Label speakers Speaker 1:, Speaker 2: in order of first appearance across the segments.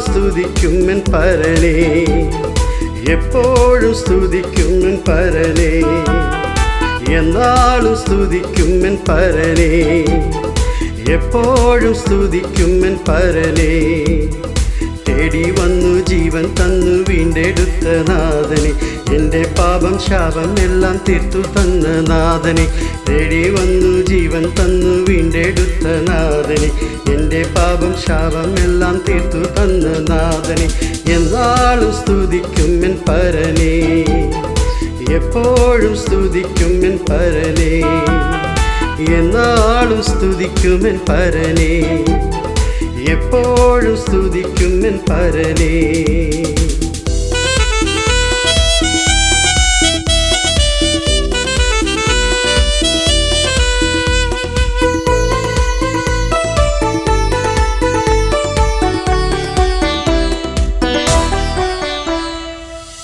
Speaker 1: സ്തുതിക്കും എൻ പരനെ എപ്പോഴും സ്തുതിക്കും എൻ പരനെ എന്നാളും സ്തുതിക്കും എൻ പരനെ എപ്പോഴും സ്തുതിക്കും എൻ പരനെ തേടി വന്നു ജീവൻ തന്നു വീണ്ടെടുത്ത നാഥനെ. എന്റെ പാപം ശാപം എല്ലാം തീർത്തു തന്ന നാഥനെ. തേടി വന്നു ജീവൻ തന്നു വീണ്ടെടുത്ത നാഥനെ. എന്റെ പാപം ശാപം എല്ലാം തീർത്തു തന്ന നാഥനെ. എന്നാളും സ്തുതിക്കും എൻ പരനെ. എപ്പോഴും സ്തുതിക്കും എൻ പരനെ. എന്നാളും സ്തുതിക്കും എൻ പരനെ. എപ്പോഴും സ്തുതിക്കും പരനേ. പരനെ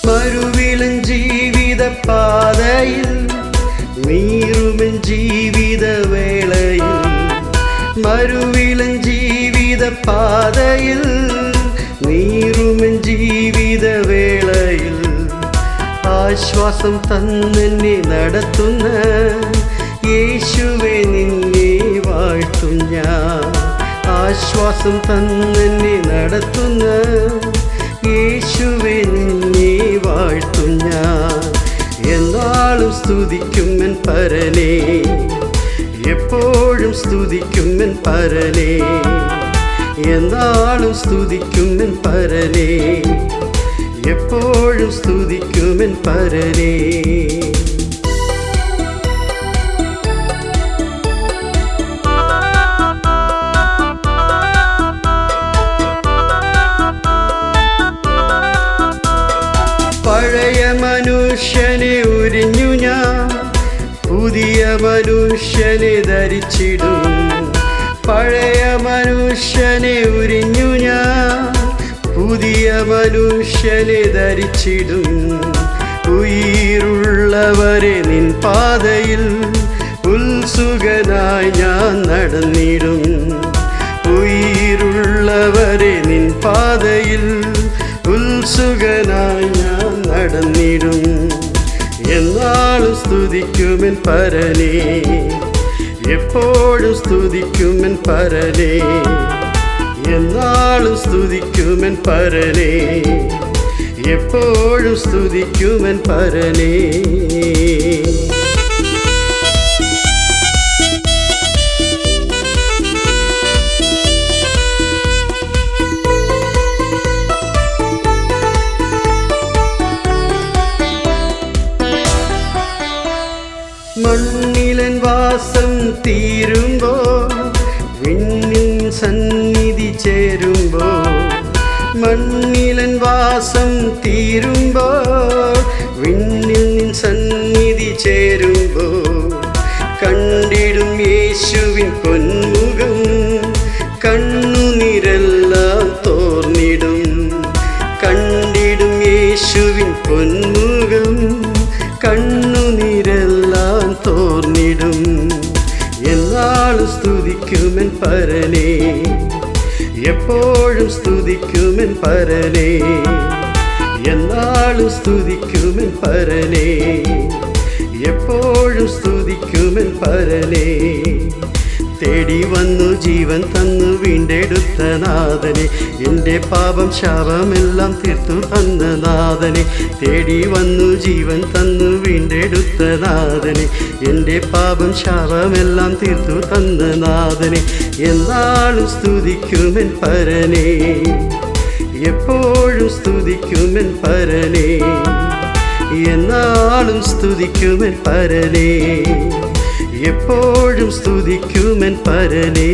Speaker 1: മരുവിലും ജീവിത പാതയിൽ പാതയിൽ നീറുമെൻ ജീവിത വേളയിൽ ആശ്വാസം തന്നെന്നെ നടത്തുന്ന യേശുവെ നിന്നെ വാഴ്ത്തും ഞാൻ. ആശ്വാസം തന്നെന്നെ നടത്തുന്ന യേശുവെ നിന്നെ വാഴ്ത്തും ഞാൻ. എന്നാളും സ്തുതിക്കും എൻ പരനെ എപ്പോഴും സ്തുതിക്കും എൻ പരനെ എന്നാളും സ്തുതിക്കും പരനേ. എപ്പോഴും സ്തുതിക്കും പരനെ. പഴയ മനുഷ്യനെ ഉരിഞ്ഞു ഞാൻ പുതിയ മനുഷ്യനെ ധരിച്ചിടും. പഴയ മനുഷ്യനെ ഉരിഞ്ഞു ഞാൻ. പുതിയ മനുഷ്യനെ ധരിച്ചിടും. ഉയരുള്ളവരെ നിൻ പാതയിൽ ഉത്സുഖനായി ഞാൻ നടന്നിടും. ഉയരുള്ളവരെ നിൻ പാതയിൽ ഉത്സുഖനായി ഞാൻ നടന്നിടും. എന്നാളും സ്തുതിക്കുമെൻ പരനേ. എപ്പോഴും സ്തുതിക്കുമെൻ പരനെ. എന്നാളും സ്തുതിക്കുമെൻ പരനെ. എപ്പോഴും സ്തുതിക്കുമെൻ പരനെ. തീരുമ്പോ വിണ്ണിൻ സന്നിധി ചേരുമ്പോ മണ്ണിലൻ വാസം തീരുമ്പോ വിണ്ണിൻ സന്നിധി ചേരുമ്പോ കണ്ടിടും യേശുവിൻ പൊന്മുഖം കണ്ണുനിരെല്ലാം തോർന്നിടും. കണ്ടിടും യേശുവിൻ പൊന്മുഖം കണ്ണുനിരെല്ലാം തോർന്നിടും. സ്തുതിക്കുമെൻ എപ്പോഴും സ്തുതിക്കുമെൻ പരനെ എന്നാളും സ്തുതിക്കുമെൻ പരനെ എപ്പോഴും സ്തുതിക്കുമെൻ പരനെ തേടി വന്നു ജീവൻ തന്നു വീണ്ടെടുത്ത നാഥനെ. എന്റെ പാപം ശാപമെല്ലാം തീർത്തു തന്ന നാഥനെ. തേടി വന്നു ജീവൻ തന്നു വീണ്ടെടുത്ത നാഥനെ. എന്റെ പാപം ശാപമെല്ലാം തീർത്തു തന്ന നാഥനെ. എന്നാളും സ്തുതിക്കുമെൻ പരനെ. എപ്പോഴും സ്തുതിക്കുമെൻ പരനെ. എന്നാളും സ്തുതിക്കുമെൻ പരനെ. എപ്പോഴും സ്തുതിക്കുമെൻ പരനേ.